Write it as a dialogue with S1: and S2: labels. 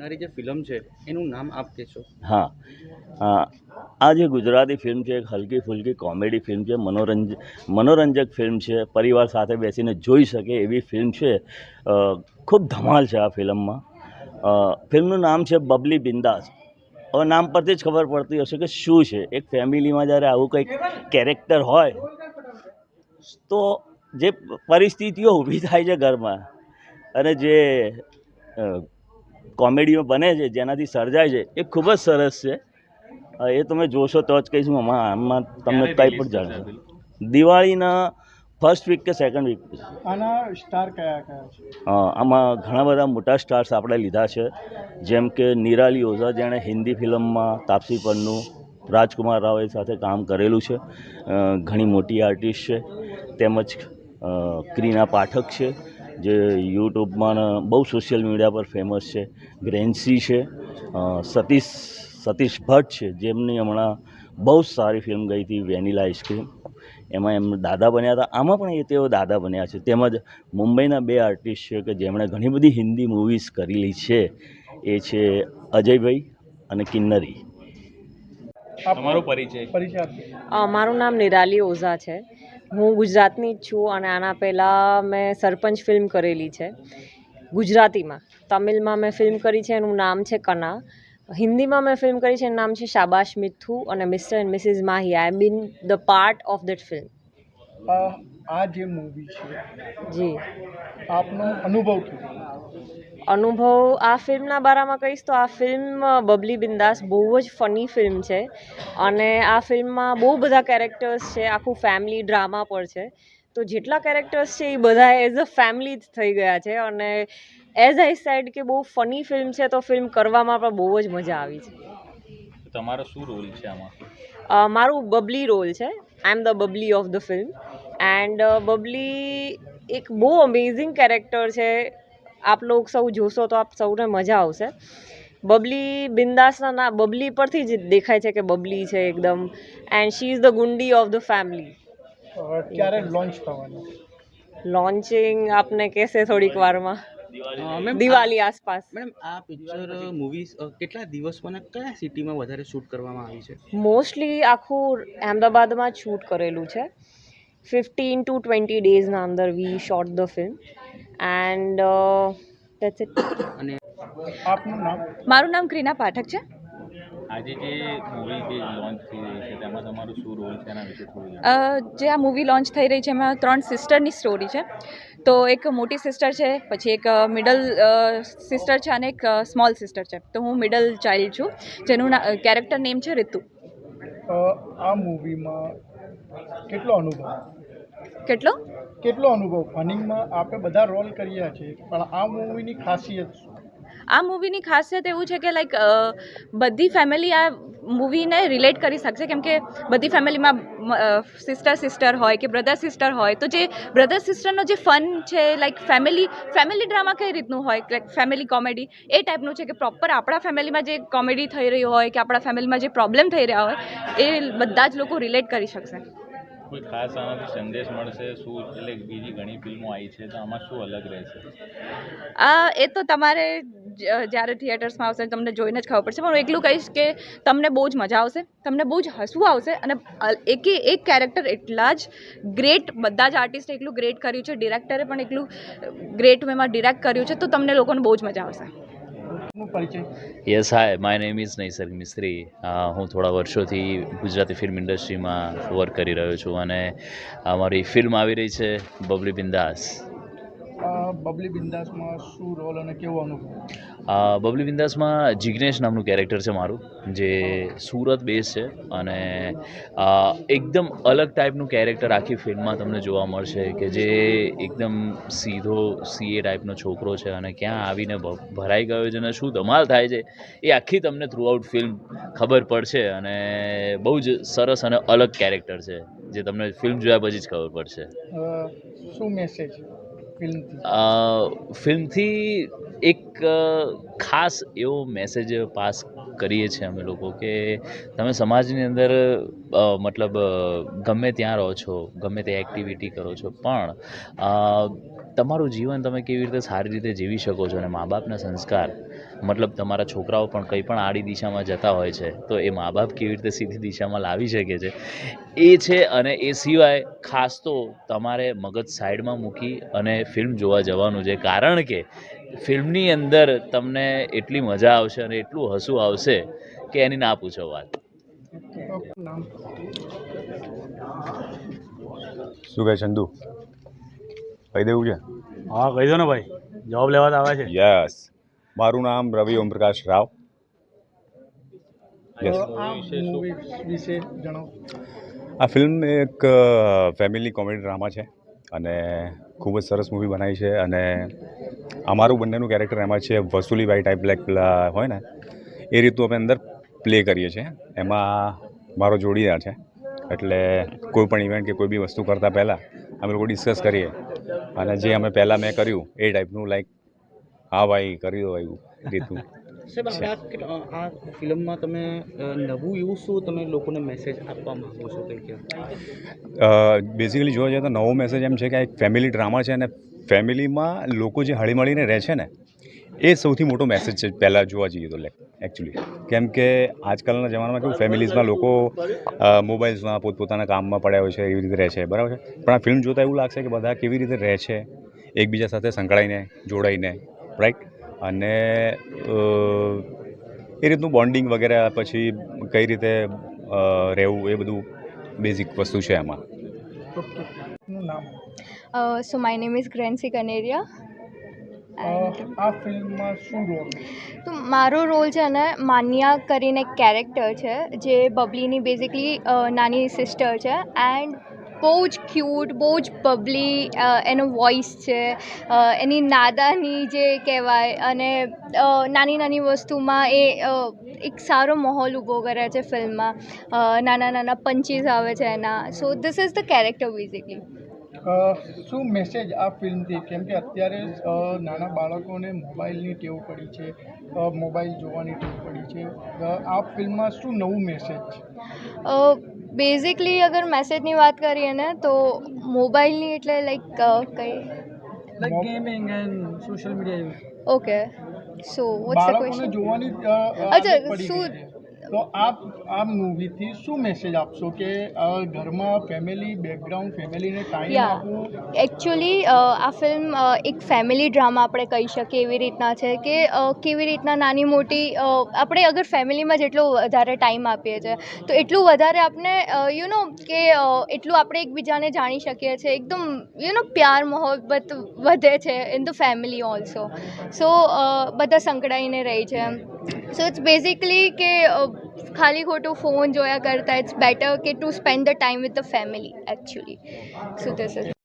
S1: આવનારી જે ફિલ્મ છે, એનું નામ આપ કહેશો?
S2: હા. આ જે ગુજરાતી ફિલ્મ છે, એક હલકી ફુલકી કોમેડી ફિલ્મ છે, મનોરંજ, મનોરંજક ફિલ્મ છે, પરિવાર સાથે બેસીને જોઈ શકે એવી ફિલ્મ છે. ખૂબ ધમાલ છે આ ફિલ્મમાં. ફિલ્મનું નામ છે બબલી બિંદાસ. હવે નામ પરથી જ ખબર પડતી હશે કે શું છે? એક ફેમિલીમાં જ્યારે આવું કંઈક કેરેક્ટર હોય, તો જે પરિસ્થિતિઓ ઊભી થાય છે ઘરમાં, અને જે કોમેડીઓ બને છે જેનાથી સર્જાય છે એ ખૂબ જ સરસ છે. એ તમે જોશો તો જ કહીશું આમાં આમાં તમને કંઈ પણ જાણશો. દિવાળીના ફર્સ્ટ વીક કે સેકન્ડ વીક
S3: આના સ્ટાર કયા કયા છે?
S2: આમાં ઘણા બધા મોટા સ્ટાર્સ આપણે લીધા છે. જેમ કે નિરાલી ઓઝા જેણે હિન્દી ફિલ્મમાં તાપસી પરનું રાજકુમાર રાવે સાથે કામ કરેલું છે. ઘણી મોટી આર્ટિસ્ટ છે. તેમજ ક્રીના પાઠક છે. જે યુટ્યુબમાં બહુ સોશિયલ મીડિયા પર ફેમસ છે. ગ્રેન્સી છે સતીશ સતીશ ભટ્ટ છે જેમની હમણાં બહુ સારી ફિલ્મ ગઈ હતી વેનિલા આઈસ્ક્રીમ એમાં એમ દાદા બન્યા હતા. આમાં પણ એ તેઓ દાદા બન્યા છે. તેમજ મુંબઈના બે આર્ટિસ્ટ છે કે જેમણે ઘણી બધી હિન્દી મૂવીઝ કરેલી છે. એ છે અજયભાઈ અને કિન્નરી.
S3: તમારો પરિચય? પરિચય
S4: મારું નામ નિરાલી ઓઝા છે. હું ગુજરાતની જ છું અને આના પહેલાં મેં સરપંચ ફિલ્મ કરેલી છે. ગુજરાતીમાં. તમિલમાં મેં ફિલ્મ કરી છે, એનું નામ છે કના. હિન્દીમાં મેં ફિલ્મ કરી છે, એનું નામ છે શાબાશ મિથ્થુ અને mister and missus Mahi. I been the part of that film
S3: આ જે મૂવી છે
S4: જી.
S3: આપનો અનુભવ કેવો
S4: અનુભવ આ ફિલ્મના બારામાં કહીશ તો આ ફિલ્મ બબલી બિંદાસ બહુ જ ફની ફિલ્મ છે. અને આ ફિલ્મમાં બહુ બધા કેરેક્ટર્સ છે આખું ફેમિલી ડ્રામા પર છે. તો જેટલા કેરેક્ટર્સ છે એ બધા એઝ અ ફેમિલી જ થઈ ગયા છે. અને એઝ આઈ સેડ કે બહુ ફની ફિલ્મ છે તો ફિલ્મ કરવામાં પણ બહુ જ મજા આવી છે.
S5: તમારો શું રોલ છે આમાં?
S4: મારું બબલી રોલ છે. I am the bubbly of the film and bubbly એક બહુ અમેઝિંગ કેરેક્ટર છે. આપ લોગ સૌ જોશો તો આપ સૌને મજા આવશે. બબલી બિંદાસના ના બબલી પરથી જ દેખાય છે કે બબલી છે એકદમ. એન્ડ શી ઇઝ ધ ગુંડી ઓફ ધ ફેમિલી
S3: ક્યારે લોન્ચ થવાનું?
S4: લોન્ચિંગ આપને કહેશે થોડીક વારમાં. દિવાળી. આસપાસ.
S1: મેડમ આ પિક્ચર મૂવી કેટલા દિવસમાં કયા સિટીમાં વધારે શૂટ કરવામાં આવી છે?
S4: મોસ્ટલી આખું અહેમદાબાદમાં જ શૂટ કરેલું છે. ફિફ્ટીન ટુ ટ્વેન્ટી ડેઝના અંદર we shot the film and that's it
S1: અને
S3: આપનું નામ?
S6: મારું નામ ક્રીના પાઠક છે.
S5: આજે જે મૂવી જે લોન્ચ થઈ રહી છે તેમાં તમારો શું રોલ છે એના વિશે થોડું
S6: જે આ મૂવી લોન્ચ થઈ રહી છે એમાં ત્રણ સિસ્ટરની સ્ટોરી છે. તો એક મોટી સિસ્ટર છે પછી એક મિડલ સિસ્ટર છે અને એક સ્મોલ સિસ્ટર છે. તો હું મિડલ ચાઇલ્ડ છું જેનું કેરેક્ટર નેમ છે રિતુ.
S3: આ મૂવીમાં કેટલો અનુભવ?
S6: કેટલો?
S3: કેટલો અનુભવ? ફનિંગમાં આપણે બધા રોલ કર્યા છે પણ આ મૂવીની ખાસિયત શું?
S6: આ મૂવીની ખાસિયત એવું છે કે લાઈક બધી ફેમિલી આ મૂવીને રિલેટ કરી શકશે. કેમ કે બધી ફેમિલીમાં સિસ્ટર સિસ્ટર હોય કે બ્રધર સિસ્ટર હોય તો જે બ્રધર સિસ્ટરનો જે ફન છે લાઈક ફેમિલી ફેમિલી ડ્રામા કઈ રીતનું હોય? લાઈક ફેમિલી કોમેડી એ ટાઈપનું છે કે પ્રોપર આપણા ફેમિલીમાં જે કોમેડી થઈ રહી હોય કે આપણા ફેમિલીમાં જે પ્રોબ્લેમ થઈ રહ્યા હોય એ બધા જ લોકો રિલેટ કરી શકશે.
S5: કોઈ ખાસ આનાથી સંદેશ મળશે? શું એટલે બીજી ઘણી ફિલ્મો આવી છે, તો આમાં શું અલગ રહેશે?
S6: આ એ તો તમારે જ્યારે થિયેટર્સમાં આવશે તમને જોઈને જ ખબર પડશે. પણ હું એટલું કહીશ કે તમને બહુ જ મજા આવશે, તમને બહુ જ હસવું આવશે અને એકે એક કેરેક્ટર એટલા જ ગ્રેટ બધા જ આર્ટિસ્ટે એટલું ગ્રેટ કર્યું છે ડિરેક્ટરે પણ એટલું ગ્રેટ વેમાં ડિરેક્ટ કર્યું છે, તો તમને લોકોને બહુ જ મજા આવશે.
S7: Yes hi my name is Naisarg Mistry હું થોડા વર્ષોથી ગુજરાતી ફિલ્મ ઇન્ડસ્ટ્રીમાં વર્ક કરી રહ્યો છું અને અમારી ફિલ્મ આવી રહી છે બબલી બિંદાસ
S3: બબલી બિંદાસમાં શું રોલ અને કેવો અનુભવ?
S7: બબલી બિંદાસમાં જિગ્નેશ નામનું કેરેક્ટર છે મારું જે સુરત બેઝ છે અને એકદમ અલગ ટાઈપનું કેરેક્ટર આખી ફિલ્મમાં તમને જોવા મળશે કે જે એકદમ સીધો સીએ ટાઈપનો છોકરો છે અને ક્યાં આવીને ભરાઈ ગયો છે અને શું ધમાલ થાય છે એ આખી તમને થ્રુઆઉટ ફિલ્મ ખબર પડશે અને બહુ જ સરસ અને અલગ કેરેક્ટર છે જે તમને ફિલ્મ જોયા પછી જ ખબર પડશે.
S3: શું મેસેજ ફિલ્મથી?
S7: એક ખાસ એવો મેસેજ પાસ કરીએ છીએ અમે લોકો કે તમે સમાજની અંદર મતલબ ગમે ત્યાં રહો છો, ગમે તે એક્ટિવિટી કરો છો, પણ તમારું જીવન તમે કેવી રીતે સારી રીતે જીવી શકો છો અને મા બાપના સંસ્કાર મતલબ તમારા છોકરાઓ પણ કંઈ પણ આડી દિશામાં જતા હોય છે તો એ મા બાપ કેવી રીતે સીધી દિશામાં લાવી શકે છે? એ છે અને એ સિવાય ખાસ તો તમારે મગજ સાઈડમાં મૂકી અને ફિલ્મ જોવા જવાનું છે કારણ કે ફિલ્મની અંદર તમને એટલી મજા આવશે અને એટલું હસવું આવશે કે એની ના પૂછો વાત.
S8: શું કહે ચંદુ? કહી દેવું છે
S9: હા કહી દો ને ભાઈ. જવાબ લેવા તો આવે છે.
S8: યસ મારું નામ રવિ ઓમપ્રકાશ રાવ. યસ
S3: આ
S8: ફિલ્મ એક ફેમિલી કોમેડી ડ્રામા છે અને ખૂબ જ સરસ મૂવી બનાવી છે અને અમારું બંનેનું કેરેક્ટર એમાં છે વસુલીભાઈ ટાઈપ બ્લેક પેલા હોય ને એ રીતનું અમે અંદર પ્લે કરીએ છીએ. એમાં મારો જોડીદાર છે. એટલે કોઈ પણ ઇવેન્ટ કે કોઈ બી વસ્તુ કરતાં પહેલાં અમે લોકો ડિસ્કસ કરીએ. અને જે અમે પહેલાં મેં કર્યું એ ટાઈપનું લાઈક હા ભાઈ કરી દો એવું રીતનું
S1: સાહેબ આ ફિલ્મમાં તમે નવું એવું શું તમે લોકોને મેસેજ આપવા માંગો છો કંઈક
S8: બેઝિકલી જોવા જઈએ તો નવો મેસેજ એમ છે કે આ એક ફેમિલી ડ્રામા છે અને ફેમિલીમાં લોકો જે હળીમળીને રહે છે ને એ સૌથી મોટો મેસેજ છે પહેલાં જોવા જઈએ તો એકચ્યુઅલી કેમ કે આજકાલના જમાનામાં કેવું ફેમિલીઝમાં લોકો મોબાઈલ્સમાં પોતપોતાના કામમાં પડ્યા હોય છે એવી રીતે રહે છે બરાબર છે? પણ આ ફિલ્મ જોતાં એવું લાગશે કે બધા કેવી રીતે રહે છે એકબીજા સાથે સંકળાઈને જોડાઈને રાઈટ? અને એ રીતનું બોન્ડિંગ વગેરે પછી કઈ રીતે રહેવું એ બધું બેઝિક વસ્તુ છે એમાં.
S3: So my name
S10: is Grancy
S3: Kaneria. આ ફિલ્મમાં શું રોલ
S10: તો મારો રોલ છે ને માન્યા કરીને એક કેરેક્ટર છે જે બબલીની બેઝિકલી નાની સિસ્ટર છે. એન્ડ બહુ જ ક્યુટ બહુ જ બબલી એનો વોઇસ છે. એની નાદાની જે કહેવાય અને નાની નાની વસ્તુમાં એ એક સારો માહોલ ઊભો કરે છે ફિલ્મમાં. નાના નાના પંચીસ આવે છે એના. So this is the character basically
S3: શું મેસેજ આ ફિલ્મથી? કેમ કે અત્યારે નાના બાળકોને મોબાઈલની ટેવ પડી છે મોબાઈલ જોવાની ટેવ પડી છે. આ ફિલ્મમાં શું નવું મેસેજ છે?
S10: બેઝિકલી અગર મેસેજની વાત કરીએ ને તો મોબાઈલની એટલે લાઈક કઈ
S9: gaming and social media
S10: okay so what's the question
S3: જોવાની
S10: અચ્છા, શું-.
S3: તો આપ આ મૂવીથી શું મેસેજ આપશો કે ઘરમાં ફેમિલી બેકગ્રાઉન્ડ ફેમિલીને ટાઈમ આપવું?
S10: એકચ્યુઅલી આ ફિલ્મ એક ફેમિલી ડ્રામા આપણે કહી શકીએ એવી રીતના છે કે કેવી રીતના નાની મોટી આપણે અગર ફેમિલીમાં જેટલો વધારે ટાઈમ આપીએ છીએ તો એટલું વધારે આપણે યુ નો કે એટલું આપણે એકબીજાને જાણી શકીએ છીએ. એકદમ યુ નો પ્યાર મોહબ્બત વધે છે in the family also so બધા સંકળાઈને રહી છે. સો ઇટ્સ બેઝિકલી કે ખાલી ખોટું ફોન જોયા કરતાં ઇટ્સ બેટર કે to spend the time with the family actually so this is